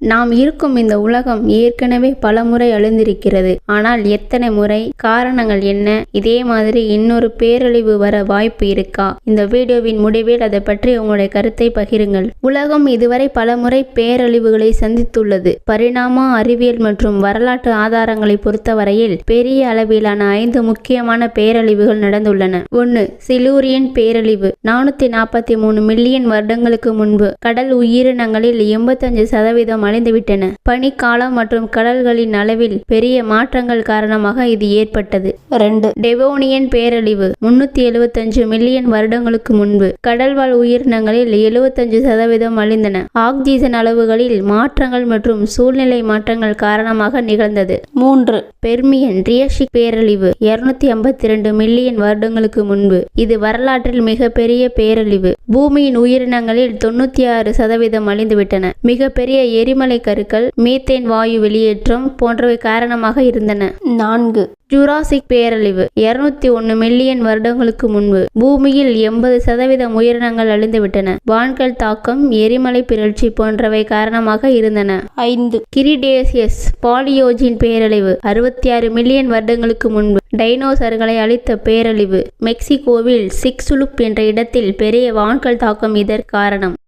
நாம் இருக்கும் இந்த உலகம் ஏற்கனவே பலமுறை அழிந்திருக்கிறது. ஆனால் எத்தனை முறை? காரணங்கள் என்ன? இதே மாதிரி இன்னொரு பேரழிவு வர வாய்ப்பு இருக்கா? இந்த வீடியோவின் முடிவில் அதை பற்றி உங்களுடைய கருத்தை பகிருங்கள். உலகம் இதுவரை பலமுறை பேரழிவுகளை சந்தித்துள்ளது. பரிணாம அறிவியல் மற்றும் வரலாற்று ஆதாரங்களை பொறுத்தவரையில் பெரிய அளவிலான ஐந்து முக்கியமான பேரழிவுகள் நடந்துள்ளன. ஒன்று சிலூரியன் பேரழிவு. நானூத்தி நாற்பத்தி மூணு மில்லியன் வருடங்களுக்கு முன்பு கடல் உயிரினங்களில் எண்பத்தஞ்சு சதவீதம் அழிந்துவிட்டன பனிக்காலம் மற்றும் கடல்களின் அளவில் பெரிய மாற்றங்கள் காரணமாக இது ஏற்பட்டது. ரெண்டு. டெவோனியன் பேரழிவு. முன்னூத்தி எழுபத்தஞ்சு மில்லியன் வருடங்களுக்கு முன்பு கடல்வாழ் உயிரினங்களில் எழுபத்தஞ்சு சதவீதம் அழிந்தன. ஆக்சிஜன் அளவுகளில் மாற்றங்கள் மற்றும் சூழ்நிலை மாற்றங்கள் காரணமாக நிகழ்ந்தது. மூன்று. பெர்மியன் ரியாஷிக் பேரழிவு. இருநூத்தி ஐம்பத்தி ரெண்டு மில்லியன் வருடங்களுக்கு முன்பு இது வரலாற்றில் மிகப்பெரிய பேரழிவு. பூமியின் உயிரினங்களில் தொண்ணூத்தி ஆறு சதவீதம் அழிந்துவிட்டன. மிகப்பெரிய எரிமலை கருக்கள் மீத்தேன் வாயு வெளியேற்றம் போன்றவை காரணமாக இருந்தன. நான்கு. ஜுராசிக் பேரழிவு. இருநூத்தி ஒன்னு மில்லியன் வருடங்களுக்கு முன்பு பூமியில் எண்பது சதவீதம் உயிரினங்கள் அழிந்துவிட்டன. வான்கள் தாக்கம் எரிமலை பிறழ்ச்சி போன்றவை காரணமாக இருந்தன. ஐந்து. கிரிடேசியஸ் பாலியோஜின் பேரழிவு. அறுபத்தி ஆறு மில்லியன் வருடங்களுக்கு முன்பு டைனோசர்களை அழித்த பேரழிவு. மெக்சிகோவில் சிக்சுலுப் என்ற இடத்தில் பெரிய வான்கள் தாக்கம் இதற்கு காரணம்.